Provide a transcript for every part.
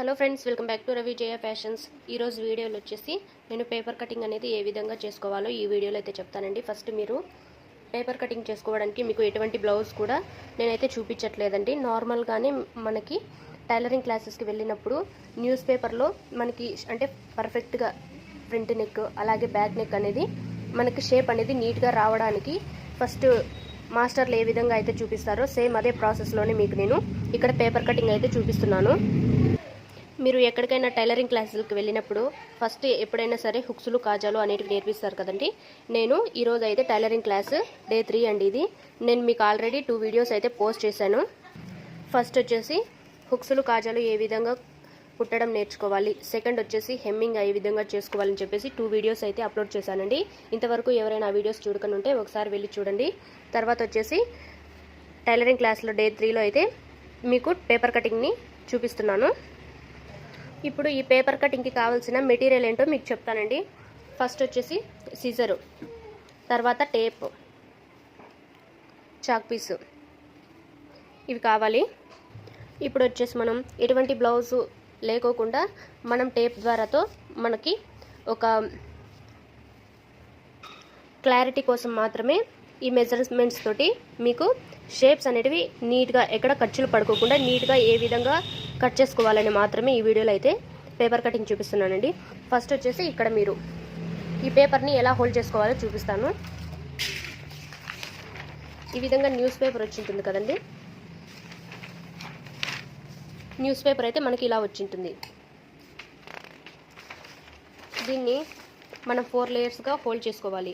Hello friends welcome back to Ravi Jaya fashions. ఈరోజు వీడియోలో వచ్చేసి నేను పేపర్ కటింగ్ అనేది ఏ విధంగా చేసుకోవాలో ఈ వీడియోలో అయితే చెప్తానండి. ఫస్ట్ మీరు పేపర్ కటింగ్ చేసుకోవడానికి మీకు ఎటువంటి బ్లౌజ్ కూడా నేనైతే చూపించట్లేదండి. నార్మల్గానే మనకి టైలరింగ్ క్లాసెస్కి వెళ్ళినప్పుడు న్యూస్ పేపర్లో మనకి అంటే పర్ఫెక్ట్గా ఫ్రంట్ నెక్ అలాగే బ్యాక్ నెక్ అనేది మనకి షేప్ అనేది నీట్గా రావడానికి ఫస్ట్ మాస్టర్లు ఏ విధంగా అయితే చూపిస్తారో సేమ్ అదే ప్రాసెస్లోనే మీకు నేను ఇక్కడ పేపర్ కటింగ్ అయితే చూపిస్తున్నాను. మీరు ఎక్కడికైనా టైలరింగ్ క్లాసులకు వెళ్ళినప్పుడు ఫస్ట్ ఎప్పుడైనా సరే హుక్స్లు కాజాలు అనేటివి నేర్పిస్తారు కదండి. నేను ఈరోజు అయితే టైలరింగ్ క్లాస్ డే త్రీ అండి ఇది. నేను మీకు ఆల్రెడీ టూ వీడియోస్ అయితే పోస్ట్ చేశాను. ఫస్ట్ వచ్చేసి హుక్స్లు కాజాలు ఏ విధంగా కుట్టడం నేర్చుకోవాలి. సెకండ్ వచ్చేసి హెమ్మింగ్ ఏ విధంగా చేసుకోవాలని చెప్పేసి టూ వీడియోస్ అయితే అప్లోడ్ చేశానండి. ఇంతవరకు ఎవరైనా ఆ వీడియోస్ చూడకుండా ఉంటే ఒకసారి వెళ్ళి చూడండి. తర్వాత వచ్చేసి టైలరింగ్ క్లాస్లో డే త్రీలో అయితే మీకు పేపర్ కటింగ్ని చూపిస్తున్నాను. ఇప్పుడు ఈ పేపర్ కటింగ్కి కావాల్సిన మెటీరియల్ ఏంటో మీకు చెప్తానండి. ఫస్ట్ వచ్చేసి సిజరు తర్వాత టేప్ చాక్ పీసు ఇవి కావాలి. ఇప్పుడు వచ్చేసి మనం ఎటువంటి బ్లౌజు లేకోకుండా మనం టేప్ ద్వారాతో మనకి ఒక క్లారిటీ కోసం మాత్రమే ఈ మెజర్మెంట్స్ తోటి మీకు షేప్స్ అనేటివి నీట్గా ఎక్కడ ఖర్చులు పడుకోకుండా నీట్గా ఏ విధంగా కట్ చేసుకోవాలని మాత్రమే ఈ వీడియోలో అయితే పేపర్ కటింగ్ చూపిస్తున్నానండి. ఫస్ట్ వచ్చేసి ఇక్కడ మీరు ఈ పేపర్ని ఎలా హోల్డ్ చేసుకోవాలో చూపిస్తాను. ఈ విధంగా న్యూస్ పేపర్ వచ్చి ఉంటుంది కదండి. న్యూస్ పేపర్ అయితే మనకి ఇలా వచ్చింటుంది దీన్ని మనం ఫోర్ లేయర్స్గా హోల్డ్ చేసుకోవాలి.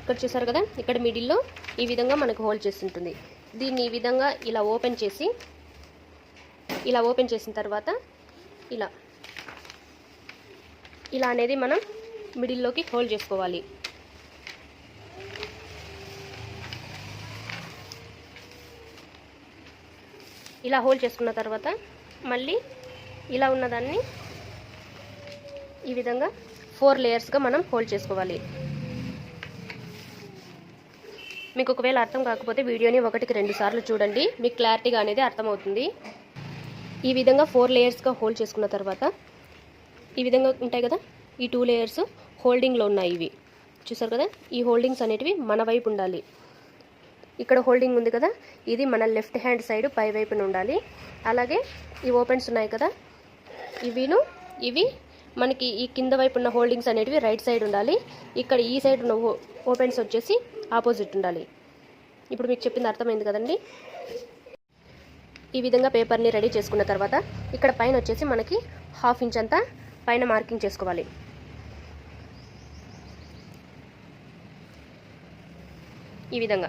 ఇక్కడ చూసారు కదా? ఇక్కడ మిడిల్లో ఈ విధంగా మనకు హోల్డ్ చేస్తుంటుంది దీన్ని ఈ విధంగా ఇలా ఓపెన్ చేసి ఇలా ఓపెన్ చేసిన తర్వాత ఇలా. ఇలా అనేది మనం మిడిల్లోకి హోల్డ్ చేసుకోవాలి. ఇలా హోల్డ్ చేసుకున్న తర్వాత మళ్ళీ ఇలా ఉన్నదాన్ని ఈ విధంగా ఫోర్ లేయర్స్గా మనం హోల్డ్ చేసుకోవాలి. మీకు ఒకవేళ అర్థం కాకపోతే వీడియోని ఒకటికి రెండు సార్లు చూడండి. మీకు క్లారిటీగా అనేది అర్థమవుతుంది. ఈ విధంగా ఫోర్ లేయర్స్గా హోల్డ్ చేసుకున్న తర్వాత ఈ విధంగా ఉంటాయి కదా? ఈ టూ లేయర్స్ హోల్డింగ్లో ఉన్నాయి ఇవి. చూసారు కదా? ఈ హోల్డింగ్స్ అనేటివి మన వైపు ఉండాలి. ఇక్కడ హోల్డింగ్ ఉంది కదా? ఇది మన లెఫ్ట్ హ్యాండ్ సైడ్ పై వైపున ఉండాలి. అలాగే ఈ ఓపెన్స్ ఉన్నాయి కదా? ఇవిను ఇవి మనకి ఈ కింద వైపు ఉన్న హోల్డింగ్స్ అనేటివి రైట్ సైడ్ ఉండాలి. ఇక్కడ ఈ సైడ్ ఉన్న ఓపెన్స్ వచ్చేసి ఆపోజిట్ ఉండాలి. ఇప్పుడు మీకు చెప్పింది అర్థమైంది కదండి? ఈ విధంగా పేపర్ని రెడీ చేసుకున్న తర్వాత ఇక్కడ పైన వచ్చేసి మనకి హాఫ్ ఇంచ్ అంతా పైన మార్కింగ్ చేసుకోవాలి. ఈ విధంగా.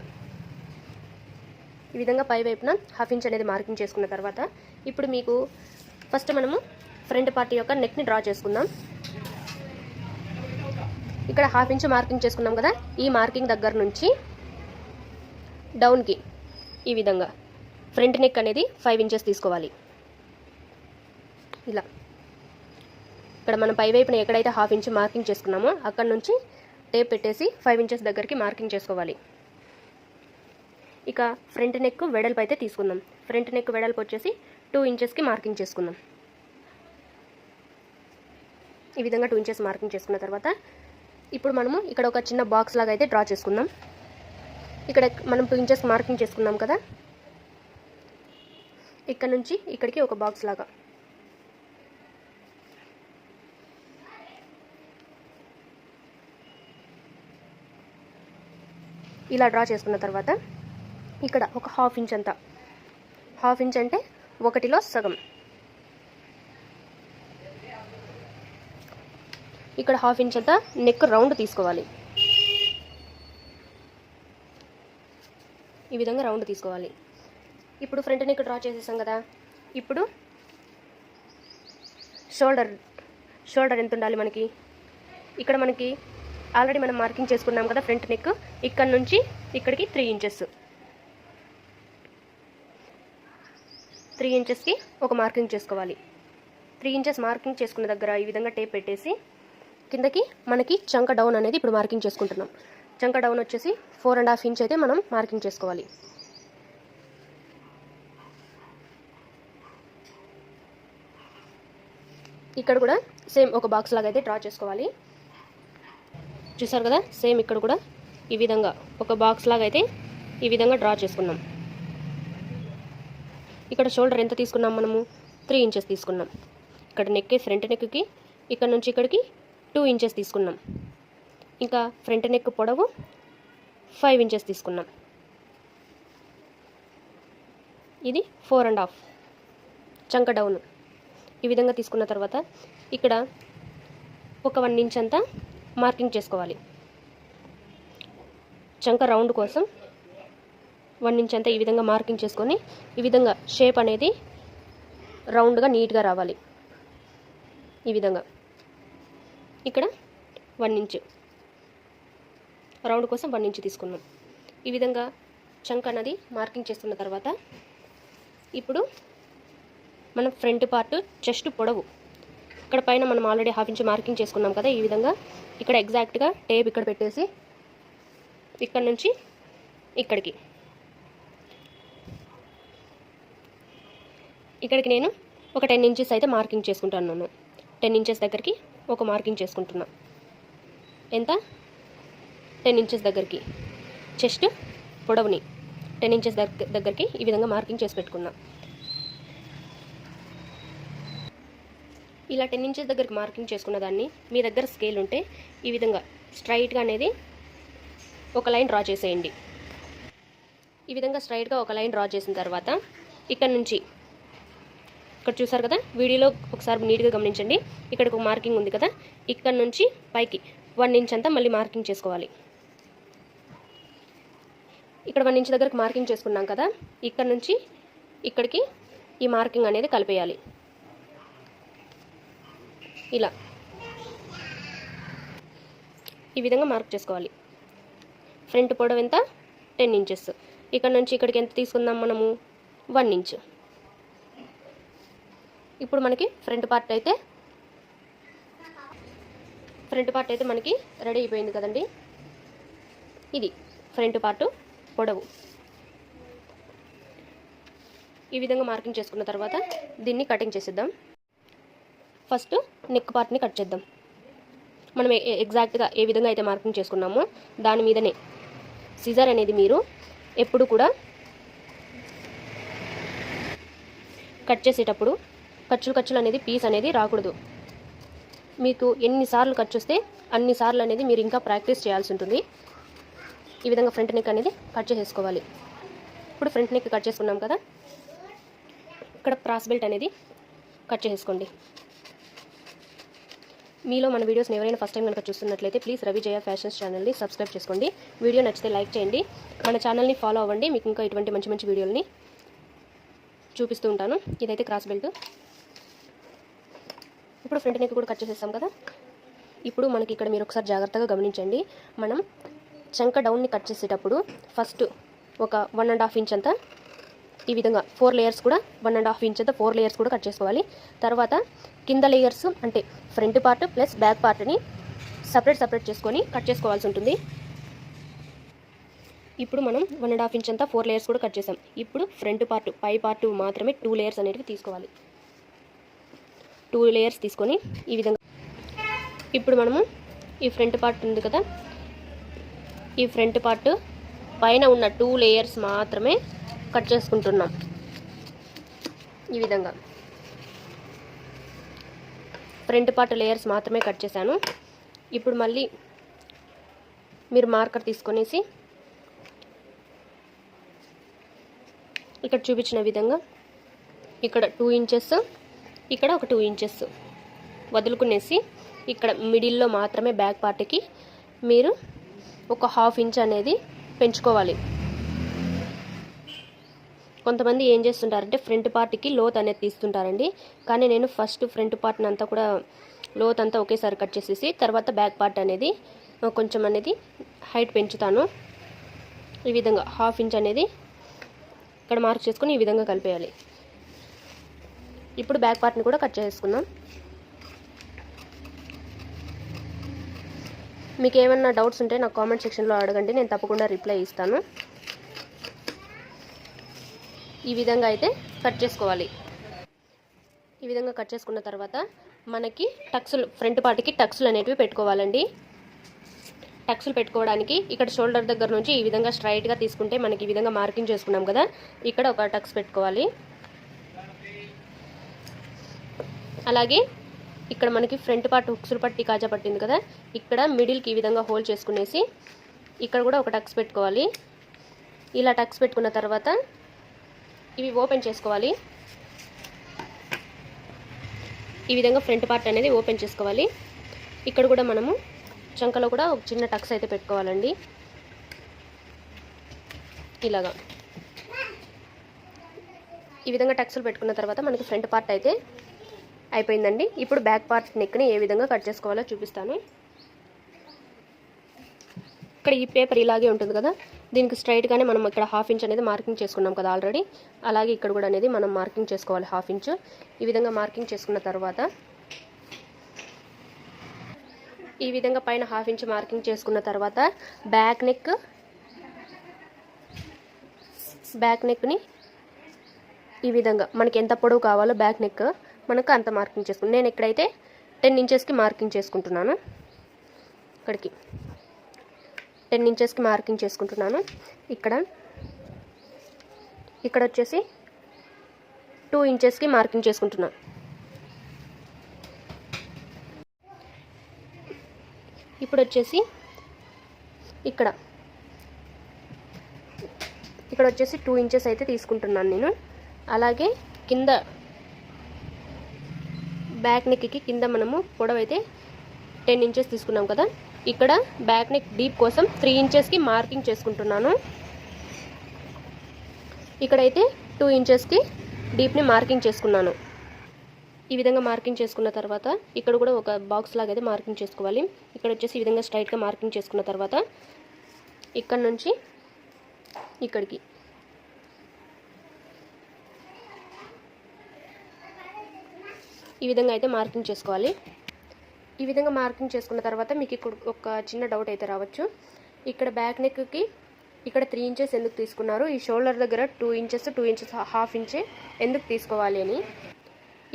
ఈ విధంగా పై వైపున హాఫ్ ఇంచ్ అనేది మార్కింగ్ చేసుకున్న తర్వాత ఇప్పుడు మీకు ఫస్ట్ మనము ఫ్రంట్ పార్టీ యొక్క నెక్ని డ్రా చేసుకుందాం. ఇక్కడ హాఫ్ ఇంచ్ మార్కింగ్ చేసుకున్నాం కదా ఈ మార్కింగ్ దగ్గర నుంచి డౌన్కి ఈ విధంగా. ఫ్రంట్ నెక్ అనేది ఫైవ్ ఇంచెస్ తీసుకోవాలి. ఇలా. ఇక్కడ మనం పై వైపున ఎక్కడైతే హాఫ్ ఇంచ్ మార్కింగ్ చేసుకున్నామో అక్కడ నుంచి టేప్ పెట్టేసి ఫైవ్ ఇంచెస్ దగ్గరికి మార్కింగ్ చేసుకోవాలి. ఇక ఫ్రంట్ నెక్ వెడల్పు అయితే తీసుకుందాం. ఫ్రంట్ నెక్ వెడల్పు వచ్చేసి టూ ఇంచెస్కి మార్కింగ్ చేసుకుందాం. ఈ విధంగా టూ ఇంచెస్ మార్కింగ్ చేసుకున్న తర్వాత ఇప్పుడు మనము ఇక్కడ ఒక చిన్న బాక్స్ లాగా అయితే డ్రా చేసుకుందాం. ఇక్కడ మనం టూ ఇంచెస్ మార్కింగ్ చేసుకున్నాం కదా? ఇక్కడ నుంచి ఇక్కడికి ఒక బాక్స్ లాగా. ఇలా డ్రా చేసుకున్న తర్వాత ఇక్కడ ఒక హాఫ్ ఇంచ్ అంతా. హాఫ్ ఇంచ్ అంటే ఒకటిలో సగం. ఇక్కడ హాఫ్ ఇంచ్ అంతా నెక్ రౌండ్ తీసుకోవాలి. ఈ విధంగా రౌండ్ తీసుకోవాలి. ఇప్పుడు ఫ్రంట్ నెక్ డ్రా చేసేసాం కదా. ఇప్పుడు షోల్డర్ షోల్డర్ ఎంత ఉండాలి మనకి? ఇక్కడ మనకి ఆల్రెడీ మనం మార్కింగ్ చేసుకున్నాం కదా ఫ్రంట్ నెక్ ఇక్కడ నుంచి ఇక్కడికి త్రీ ఇంచెస్ త్రీ ఇంచెస్కి ఒక మార్కింగ్ చేసుకోవాలి. త్రీ ఇంచెస్ మార్కింగ్ చేసుకున్న దగ్గర ఈ విధంగా టేప్ పెట్టేసి కిందకి మనకి చంక డౌన్ అనేది ఇప్పుడు మార్కింగ్ చేసుకుంటున్నాం. చంక డౌన్ వచ్చేసి ఫోర్ అండ్ హాఫ్ ఇంచ్ అయితే మనం మార్కింగ్ చేసుకోవాలి. ఇక్కడ కూడా సేమ్ ఒక బాక్స్ లాగా అయితే డ్రా చేసుకోవాలి. చూసారు కదా? సేమ్ ఇక్కడ కూడా ఈ విధంగా ఒక బాక్స్ లాగా అయితే ఈ విధంగా డ్రా చేసుకున్నాం. ఇక్కడ షోల్డర్ ఎంత తీసుకున్నాం మనము? త్రీ ఇంచెస్ తీసుకున్నాం. ఇక్కడ నెక్కి ఫ్రంట్ నెక్కి ఇక్కడ నుంచి ఇక్కడికి టూ ఇంచెస్ తీసుకున్నాం. ఇంకా ఫ్రంట్ నెక్ పొడవు ఫైవ్ ఇంచెస్ తీసుకున్నాం. ఇది ఫోర్ అండ్ హాఫ్ చంక డౌన్ ఈ విధంగా తీసుకున్న తర్వాత ఇక్కడ ఒక వన్ ఇంచ్ అంతా మార్కింగ్ చేసుకోవాలి. చంక రౌండ్ కోసం వన్ ఇంచ్ అంతా ఈ విధంగా మార్కింగ్ చేసుకొని ఈ విధంగా షేప్ అనేది రౌండ్గా నీట్గా రావాలి. ఈ విధంగా. ఇక్కడ వన్ ఇంచ్. రౌండ్ కోసం వన్ ఇంచ్ తీసుకున్నాం. ఈ విధంగా చంక అనేది మార్కింగ్ చేసుకున్న తర్వాత ఇప్పుడు మనం ఫ్రంట్ పార్ట్ చెస్ట్ పొడవు. ఇక్కడ పైన మనం ఆల్రెడీ హాఫ్ ఇంచ్ మార్కింగ్ చేసుకున్నాం కదా ఈ విధంగా. ఇక్కడ ఎగ్జాక్ట్గా టేప్ ఇక్కడ పెట్టేసి ఇక్కడ నుంచి ఇక్కడికి. ఇక్కడికి నేను ఒక టెన్ ఇంచెస్ అయితే మార్కింగ్ చేసుకుంటున్నాను టెన్ ఇంచెస్ దగ్గరికి ఒక మార్కింగ్ చేసుకుంటున్నా. ఎంత? టెన్ ఇంచెస్ దగ్గరికి. చెస్ట్ పొడవుని. టెన్ ఇంచెస్ దగ్గర దగ్గరికి ఈ విధంగా మార్కింగ్ చేసి పెట్టుకున్నాను ఇలా టెన్ ఇంచెస్ దగ్గరికి మార్కింగ్ చేసుకున్న దాన్ని మీ దగ్గర స్కేల్ ఉంటే ఈ విధంగా స్ట్రైట్గా అనేది ఒక లైన్ డ్రా చేసేయండి. ఈ విధంగా స్ట్రైట్గా ఒక లైన్ డ్రా చేసిన తర్వాత ఇక్కడ నుంచి ఇక్కడ చూసారు కదా? వీడియోలో ఒకసారి నీట్గా గమనించండి. ఇక్కడ ఒక మార్కింగ్ ఉంది కదా? ఇక్కడ నుంచి పైకి వన్ ఇంచ్ అంతా మళ్ళీ మార్కింగ్ చేసుకోవాలి. ఇక్కడ వన్ ఇంచ్ దగ్గరకు మార్కింగ్ చేసుకున్నాం కదా? ఇక్కడ నుంచి ఇక్కడికి ఈ మార్కింగ్ అనేది కలిపేయాలి. ఇలా. ఈ విధంగా మార్క్ చేసుకోవాలి. ఫ్రంట్ పొడవు ఎంత? Ten inches. ఇక్కడ నుంచి ఇక్కడికి ఎంత తీసుకుందాం మనము? One inch. ఇప్పుడు మనకి ఫ్రంట్ పార్ట్ అయితే ఫ్రంట్ పార్ట్ అయితే మనకి రెడీ అయిపోయింది కదండి. ఇది ఫ్రంట్ పార్ట్ పొడవు. ఈ విధంగా మార్కింగ్ చేసుకున్న తర్వాత దీన్ని కటింగ్ చేసేద్దాం. ఫస్ట్ నెక్ పార్ట్ని కట్ చేద్దాం. మనం ఎగ్జాక్ట్గా ఏ విధంగా అయితే మార్కింగ్ చేసుకున్నామో దాని మీదనే సిజర్ అనేది మీరు ఎప్పుడు కూడా కట్ చేసేటప్పుడు ఖర్చులు ఖర్చులు అనేది పీస్ అనేది రాకూడదు. మీకు ఎన్నిసార్లు ఖర్చు వస్తే అన్నిసార్లు అనేది మీరు ఇంకా ప్రాక్టీస్ చేయాల్సి ఉంటుంది. ఈ విధంగా ఫ్రంట్ నెక్ అనేది కట్ చేసేసుకోవాలి. ఇప్పుడు ఫ్రంట్ నెక్ కట్ చేసుకున్నాం కదా? ఇక్కడ ప్రాస్ బెల్ట్ అనేది కట్ చేసేసుకోండి. మీలో మన వీడియోస్ని ఎవరైనా ఫస్ట్ టైం కనుక చూస్తున్నట్లయితే ప్లీజ్ రవిజయ ఫ్యాషన్స్ ఛానల్ని సబ్స్క్రైబ్ చేసుకోండి. వీడియో నచ్చితే లైక్ చేయండి. మన ఛానల్ని ఫాలో అవ్వండి. మీకు ఇంకా ఇటువంటి మంచి మంచి వీడియోలని చూపిస్తూ ఉంటాను. ఇదైతే క్రాస్ బెల్ట్ ఇప్పుడు ఫ్రంట్ నెక్ కూడా కట్ చేసేస్తాం కదా. ఇప్పుడు మనకి ఇక్కడ మీరు ఒకసారి జాగ్రత్తగా గమనించండి. మనం చంక డౌన్ని కట్ చేసేటప్పుడు ఫస్ట్ ఒక వన్ అండ్ హాఫ్ ఇంచ్ అంతా ఈ విధంగా ఫోర్ లేయర్స్ కూడా వన్ అండ్ హాఫ్ ఇంచ్ అయితే ఫోర్ లేయర్స్ కూడా కట్ చేసుకోవాలి. తర్వాత కింద లేయర్స్ అంటే ఫ్రంట్ పార్ట్ ప్లస్ బ్యాక్ పార్ట్ని సపరేట్ సపరేట్ చేసుకొని కట్ చేసుకోవాల్సి ఉంటుంది. ఇప్పుడు మనం వన్ అండ్ హాఫ్ ఇంచ్ అంతా ఫోర్ లేయర్స్ కూడా కట్ చేసాం. ఇప్పుడు ఫ్రంట్ పార్ట్ పై పార్ట్ మాత్రమే టూ లేయర్స్ అనేవి తీసుకోవాలి. టూ లేయర్స్ తీసుకొని ఈ విధంగా ఇప్పుడు మనము ఈ ఫ్రంట్ పార్ట్ ఉంది కదా. ఈ ఫ్రంట్ పార్ట్ పైన ఉన్న టూ లేయర్స్ మాత్రమే కట్ చేసుకుంటున్నాం. ఈ విధంగా. ఫ్రంట్ పార్ట్ లేయర్స్ మాత్రమే కట్ చేశాను. ఇప్పుడు మళ్ళీ మీరు మార్కర్ తీసుకొనేసి ఇక్కడ చూపించిన విధంగా ఇక్కడ టూ ఇంచెస్ ఇక్కడ ఒక టూ ఇంచెస్ వదులుకునేసి ఇక్కడ మిడిల్లో మాత్రమే బ్యాక్ పార్ట్కి మీరు ఒక హాఫ్ ఇంచ్ అనేది పెంచుకోవాలి. కొంతమంది ఏం చేస్తుంటారంటే ఫ్రంట్ పార్ట్కి లోత్ అనేది తీస్తుంటారండి. కానీ నేను ఫస్ట్ ఫ్రంట్ పార్ట్ని అంతా కూడా లోత్ అంతా ఒకేసారి కట్ చేసేసి తర్వాత బ్యాక్ పార్ట్ అనేది కొంచెం అనేది హైట్ పెంచుతాను. ఈ విధంగా హాఫ్ ఇంచ్ అనేది ఇక్కడ మార్క్ చేసుకొని ఈ విధంగా కలిపేయాలి. ఇప్పుడు బ్యాక్ పార్ట్ని కూడా కట్ చేసుకుందాం. మీకు ఏమన్నా డౌట్స్ ఉంటే నాకు కామెంట్ సెక్షన్లో అడగండి నేను తప్పకుండా రిప్లై ఇస్తాను. ఈ విధంగా అయితే కట్ చేసుకోవాలి. ఈ విధంగా కట్ చేసుకున్న తర్వాత మనకి టక్స్లు ఫ్రంట్ పార్ట్కి టక్స్లు అనేటివి పెట్టుకోవాలండి. టక్స్లు పెట్టుకోవడానికి ఇక్కడ షోల్డర్ దగ్గర నుంచి ఈ విధంగా స్ట్రైట్గా తీసుకుంటే మనకి ఈ విధంగా మార్కింగ్ చేసుకున్నాం కదా ఇక్కడ ఒక టక్స్ పెట్టుకోవాలి. అలాగే ఇక్కడ మనకి ఫ్రంట్ పార్ట్ హుక్సులు పట్టి కాజా పట్టింది కదా ఇక్కడ మిడిల్కి ఈ విధంగా హోల్డ్ చేసుకునేసి ఇక్కడ కూడా ఒక టక్స్ పెట్టుకోవాలి. ఇలా టక్స్ పెట్టుకున్న తర్వాత ఇవి ఓపెన్ చేసుకోవాలి. ఈ విధంగా ఫ్రంట్ పార్ట్ అనేది ఓపెన్ చేసుకోవాలి. ఇక్కడ కూడా మనము చంకలో కూడా ఒక చిన్న టక్స్ అయితే పెట్టుకోవాలండి. ఇలాగా. ఈ విధంగా టక్స్లు పెట్టుకున్న తర్వాత మనకి ఫ్రంట్ పార్ట్ అయితే అయిపోయిందండి. ఇప్పుడు బ్యాక్ పార్ట్ నెక్ని ఏ విధంగా కట్ చేసుకోవాలో చూపిస్తాను. ఇక్కడ ఈ పేపర్ ఇలాగే ఉంటుంది కదా దీనికి స్ట్రైట్గానే మనం ఇక్కడ హాఫ్ ఇంచ్ అనేది మార్కింగ్ చేసుకున్నాం కదా ఆల్రెడీ అలాగే ఇక్కడ కూడా అనేది మనం మార్కింగ్ చేసుకోవాలి హాఫ్ ఇంచ్ ఈ విధంగా మార్కింగ్ చేసుకున్న తర్వాత ఈ విధంగా పైన హాఫ్ ఇంచ్ మార్కింగ్ చేసుకున్న తర్వాత బ్యాక్ నెక్ బ్యాక్ నెక్ని ఈ విధంగా మనకి ఎంత పొడవు కావాలో బ్యాక్ నెక్ మనకు అంత మార్కింగ్ చేసుకున్నాను నేను ఇక్కడైతే టెన్ ఇంచెస్కి మార్కింగ్ చేసుకుంటున్నాను. ఇక్కడికి. టెన్ ఇంచెస్కి మార్కింగ్ చేసుకుంటున్నాను. ఇక్కడ ఇక్కడ వచ్చేసి టూ ఇంచెస్కి మార్కింగ్ చేసుకుంటున్నాను. ఇప్పుడు వచ్చేసి ఇక్కడ ఇక్కడ వచ్చేసి టూ ఇంచెస్ అయితే తీసుకుంటున్నాను నేను. అలాగే కింద బ్యాక్ నెక్కి కింద మనము పొడవైతే టెన్ ఇంచెస్ తీసుకున్నాం కదా. ఇక్కడ బ్యాక్ నెక్ డీప్ కోసం త్రీ ఇంచెస్కి మార్కింగ్ చేసుకుంటున్నాను. ఇక్కడైతే టూ ఇంచెస్కి డీప్ని మార్కింగ్ చేసుకున్నాను. ఈ విధంగా మార్కింగ్ చేసుకున్న తర్వాత ఇక్కడ కూడా ఒక బాక్స్ లాగా అయితే మార్కింగ్ చేసుకోవాలి. ఇక్కడ వచ్చేసి ఈ విధంగా స్ట్రైట్గా మార్కింగ్ చేసుకున్న తర్వాత ఇక్కడ నుంచి ఇక్కడికి. ఈ విధంగా అయితే మార్కింగ్ చేసుకోవాలి. ఈ విధంగా మార్కింగ్ చేసుకున్న తర్వాత మీకు ఇక్కడ ఒక చిన్న డౌట్ అయితే రావచ్చు. ఇక్కడ బ్యాక్ నెక్కి ఇక్కడ త్రీ ఇంచెస్ ఎందుకు తీసుకున్నారు? ఈ షోల్డర్ దగ్గర two inches two inches half ఇంచే ఎందుకు తీసుకోవాలి అని.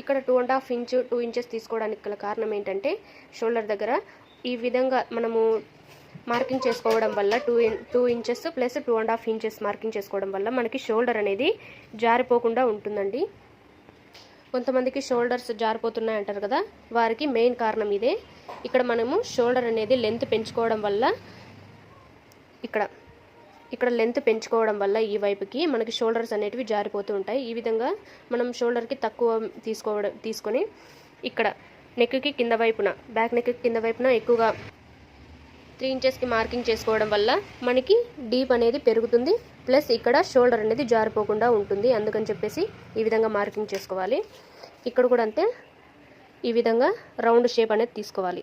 ఇక్కడ two and half inch two inches తీసుకోవడానికి గల కారణం ఏంటంటే షోల్డర్ దగ్గర ఈ విధంగా మనము మార్కింగ్ చేసుకోవడం వల్ల two two inches plus two and half inches marking చేసుకోవడం వల్ల మనకి షోల్డర్ అనేది జారిపోకుండా ఉంటుందండి. కొంతమందికి షోల్డర్స్ జారిపోతున్నాయి అంటారు కదా వారికి మెయిన్ కారణం ఇదే. ఇక్కడ మనము షోల్డర్ అనేది లెంత్ పెంచుకోవడం వల్ల ఇక్కడ ఇక్కడ లెంత్ పెంచుకోవడం వల్ల ఈ వైపుకి మనకి షోల్డర్స్ అనేటివి జారిపోతూ ఉంటాయి. ఈ విధంగా మనం షోల్డర్కి తక్కువ తీసుకోవడం తీసుకొని ఇక్కడ నెక్కి కింద వైపున బ్యాక్ నెక్కి కింద వైపున ఎక్కువగా త్రీ ఇంచెస్కి మార్కింగ్ చేసుకోవడం వల్ల మనకి డీప్ అనేది పెరుగుతుంది ప్లస్ ఇక్కడ షోల్డర్ అనేది జారిపోకుండా ఉంటుంది అందుకని చెప్పేసి ఈ విధంగా మార్కింగ్ చేసుకోవాలి. ఇక్కడ కూడా అంతే ఈ విధంగా రౌండ్ షేప్ అనేది తీసుకోవాలి.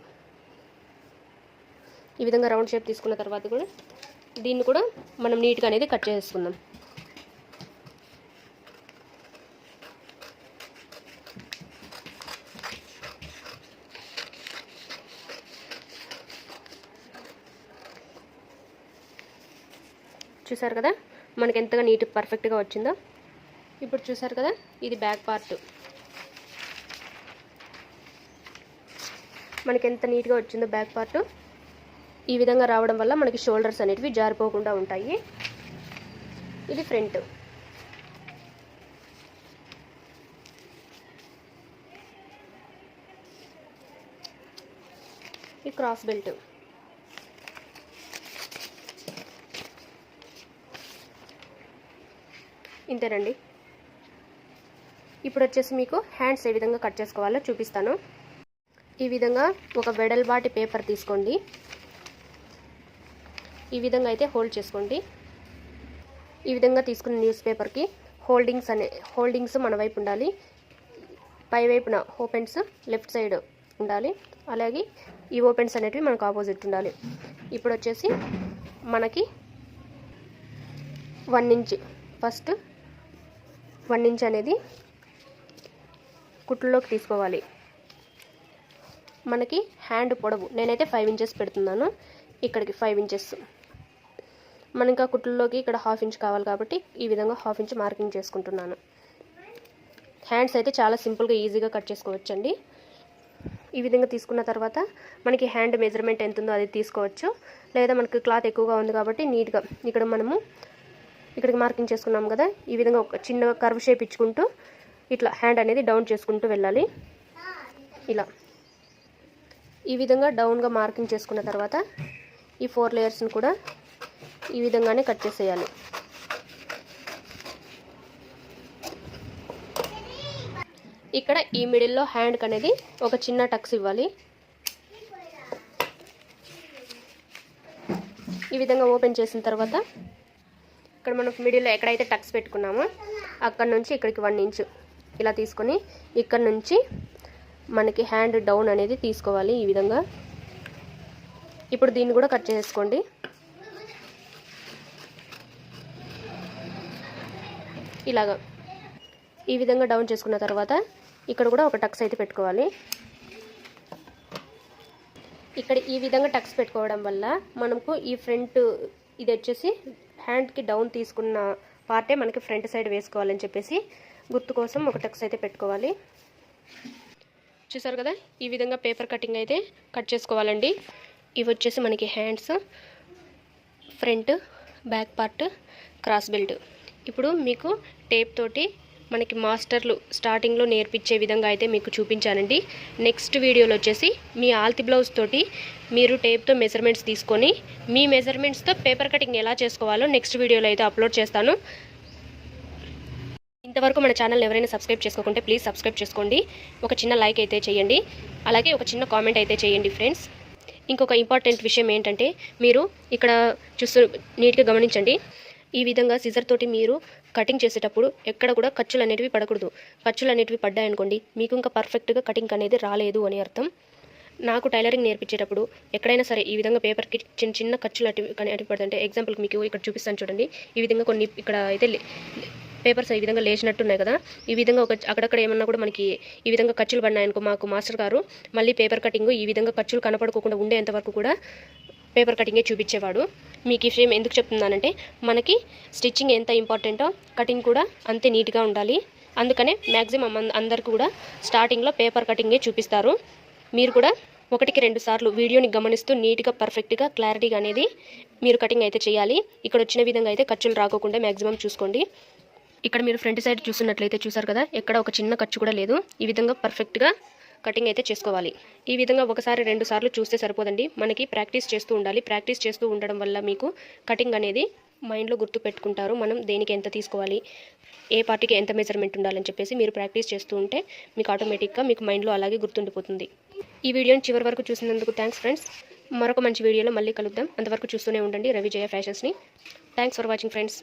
ఈ విధంగా రౌండ్ షేప్ తీసుకున్న తర్వాత కూడా దీన్ని కూడా మనం నీట్గా అనేది కట్ చేసుకుందాం. చూసారు కదా? మనకి ఎంతగా నీట్ పర్ఫెక్ట్గా వచ్చిందో? ఇప్పుడు చూసారు కదా? ఇది బ్యాక్ పార్ట్ మనకి ఎంత నీట్గా వచ్చిందో బ్యాక్ పార్ట్ ఈ విధంగా రావడం వల్ల మనకి షోల్డర్స్ అనేటివి జారిపోకుండా ఉంటాయి. ఇది ఫ్రంట్ ఈ క్రాస్ బెల్ట్ ఇంతేనండి. ఇప్పుడు వచ్చేసి మీకు హ్యాండ్స్ ఏ విధంగా కట్ చేసుకోవాలో చూపిస్తాను. ఈ విధంగా ఒక వెడల్బాటి పేపర్ తీసుకోండి. ఈ విధంగా అయితే హోల్డ్ చేసుకోండి. ఈ విధంగా తీసుకున్న న్యూస్ పేపర్కి హోల్డింగ్స్ అనే హోల్డింగ్స్ మన వైపు ఉండాలి. పై వైపున ఓపెన్స్ లెఫ్ట్ సైడ్ ఉండాలి. అలాగే ఈ ఓపెన్స్ అనేటివి మనకు ఆపోజిట్ ఉండాలి. ఇప్పుడు వచ్చేసి మనకి one inch first one inch అనేది కుట్లలోకి తీసుకోవాలి. మనకి హ్యాండ్ పొడవు నేనైతే ఫైవ్ ఇంచెస్ పెడుతున్నాను. ఇక్కడికి ఫైవ్ ఇంచెస్. మనకి ఆ కుట్లలోకి ఇక్కడ హాఫ్ ఇంచ్ కావాలి కాబట్టి ఈ విధంగా హాఫ్ ఇంచ్ మార్కింగ్ చేసుకుంటున్నాను. హ్యాండ్స్ అయితే చాలా సింపుల్గా ఈజీగా కట్ చేసుకోవచ్చండి. ఈ విధంగా తీసుకున్న తర్వాత మనకి హ్యాండ్ మెజర్మెంట్ ఎంత ఉందో అది తీసుకోవచ్చు. లేదా మనకి క్లాత్ ఎక్కువగా ఉంది కాబట్టి నీట్గా ఇక్కడ మనము ఇక్కడికి మార్కింగ్ చేసుకున్నాం కదా. ఈ విధంగా ఒక చిన్న కర్వ్ షేప్ ఇచ్చుకుంటూ ఇట్లా హ్యాండ్ అనేది డౌన్ చేసుకుంటూ వెళ్ళాలి. ఇలా. ఈ విధంగా డౌన్గా మార్కింగ్ చేసుకున్న తర్వాత ఈ ఫోర్ లేయర్స్ని కూడా ఈ విధంగానే కట్ చేసేయాలి. ఇక్కడ ఈ మిడిల్లో హ్యాండ్కి అనేది ఒక చిన్న టక్స్ ఇవ్వాలి. ఈ విధంగా ఓపెన్ చేసిన తర్వాత ఇక్కడ మనం మిడిల్లో ఎక్కడైతే టక్స్ పెట్టుకున్నామో అక్కడ నుంచి ఇక్కడికి వన్ ఇంచు ఇలా తీసుకొని ఇక్కడ నుంచి మనకి హ్యాండ్ డౌన్ అనేది తీసుకోవాలి ఈ విధంగా. ఇప్పుడు దీన్ని కూడా కట్ చేసుకోండి. ఇలాగా. ఈ విధంగా డౌన్ చేసుకున్న తర్వాత ఇక్కడ కూడా ఒక టక్స్ అయితే పెట్టుకోవాలి. ఇక్కడ ఈ విధంగా టక్స్ పెట్టుకోవడం వల్ల మనకు ఈ ఫ్రంట్ ఇది వచ్చేసి హ్యాండ్కి డౌన్ తీసుకున్న పార్టే మనకి ఫ్రంట్ సైడ్ వేసుకోవాలని చెప్పేసి గుర్తు కోసం ఒక టక్స్ అయితే పెట్టుకోవాలి. చూసారు కదా? ఈ విధంగా పేపర్ కటింగ్ అయితే కట్ చేసుకోవాలండి. ఇవి వచ్చేసి మనకి hands front back part cross belt. ఇప్పుడు మీకు టేప్ తోటి మనకి మాస్టర్లు స్టార్టింగ్లో నేర్పించే విధంగా అయితే మీకు చూపించానండి. నెక్స్ట్ వీడియోలో వచ్చేసి మీ ఆల్తి బ్లౌజ్ తోటి మీరు టేప్తో మెజర్మెంట్స్ తీసుకొని మీ మెజర్మెంట్స్తో పేపర్ కటింగ్ ఎలా చేసుకోవాలో నెక్స్ట్ వీడియోలో అయితే అప్లోడ్ చేస్తాను. ఇంతవరకు మన ఛానల్ ఎవరైనా సబ్స్క్రైబ్ చేసుకోకుంటే ప్లీజ్ సబ్స్క్రైబ్ చేసుకోండి. ఒక చిన్న లైక్ అయితే చేయండి. అలాగే ఒక చిన్న కామెంట్ అయితే చేయండి ఫ్రెండ్స్. ఇంకొక ఇంపార్టెంట్ విషయం ఏంటంటే మీరు ఇక్కడ చూస్తూ నీట్గా గమనించండి. ఈ విధంగా సిజర్ తోటి మీరు కటింగ్ చేసేటప్పుడు ఎక్కడ కూడా ఖర్చులు అనేటివి పడకూడదు. ఖర్చులు అనేటివి పడ్డాయనుకోండి మీకు ఇంకా పర్ఫెక్ట్గా కటింగ్ అనేది రాలేదు అని అర్థం. నాకు టైలరింగ్ నేర్పించేటప్పుడు ఎక్కడైనా సరే ఈ విధంగా పేపర్కి చిన్న చిన్న ఖర్చులు అటు అటు పడుతుంటే ఎగ్జాంపుల్కి మీకు ఇక్కడ చూపిస్తాను చూడండి. ఈ విధంగా కొన్ని ఇక్కడ అయితే లే- పేపర్స్ ఈ విధంగా లేచినట్టున్నాయి కదా. ఈ విధంగా ఒక అక్కడక్కడ ఏమన్నా కూడా మనకి ఈ విధంగా ఖర్చులు పడినాయనుకో మాకు మాస్టర్ గారు మళ్ళీ పేపర్ కటింగ్ ఈ విధంగా ఖర్చులు కనపడుకోకుండా ఉండేంత వరకు కూడా పేపర్ కటింగే చూపించేవాడు. మీకు ఈ విషయం ఎందుకు చెప్తున్నానంటే మనకి స్టిచ్చింగ్ ఎంత ఇంపార్టెంటో కటింగ్ కూడా అంతే నీట్గా ఉండాలి. అందుకనే మ్యాక్సిమం అందరికీ కూడా స్టార్టింగ్లో పేపర్ కటింగే చూపిస్తారు. మీరు కూడా ఒకటికి రెండు సార్లు వీడియోని గమనిస్తూ నీట్గా పర్ఫెక్ట్గా క్లారిటీగా అనేది మీరు కటింగ్ అయితే చేయాలి. ఇక్కడ వచ్చిన విధంగా అయితే ఖర్చులు రాకోకుండా మ్యాక్సిమం చూసుకోండి. ఇక్కడ మీరు ఫ్రంట్ సైడ్ చూస్తున్నట్లయితే చూసారు కదా ఎక్కడ ఒక చిన్న ఖర్చు కూడా లేదు. ఈ విధంగా పర్ఫెక్ట్గా కటింగ్ అయితే చేసుకోవాలి. ఈ విధంగా ఒకసారి రెండు సార్లు చూస్తే సరిపోదండి. మనకి ప్రాక్టీస్ చేస్తూ ఉండాలి. ప్రాక్టీస్ చేస్తూ ఉండడం వల్ల మీకు కటింగ్ అనేది మైండ్లో గుర్తు పెట్టుకుంటారు. మనం దేనికి ఎంత తీసుకోవాలి ఏ పార్టీకి ఎంత మెజర్మెంట్ ఉండాలని చెప్పేసి మీరు ప్రాక్టీస్ చేస్తూ ఉంటే మీకు ఆటోమేటిక్గా మీకు మైండ్లో అలాగే గుర్తుండిపోతుంది. ఈ వీడియోని చివరి వరకు చూసినందుకు థ్యాంక్స్ ఫ్రెండ్స్. మరొక మంచి వీడియోలో మళ్ళీ కలుద్దాం. అంతవరకు చూస్తూనే ఉండండి Ravijaya ఫ్యాషన్స్ని. Thanks for watching friends.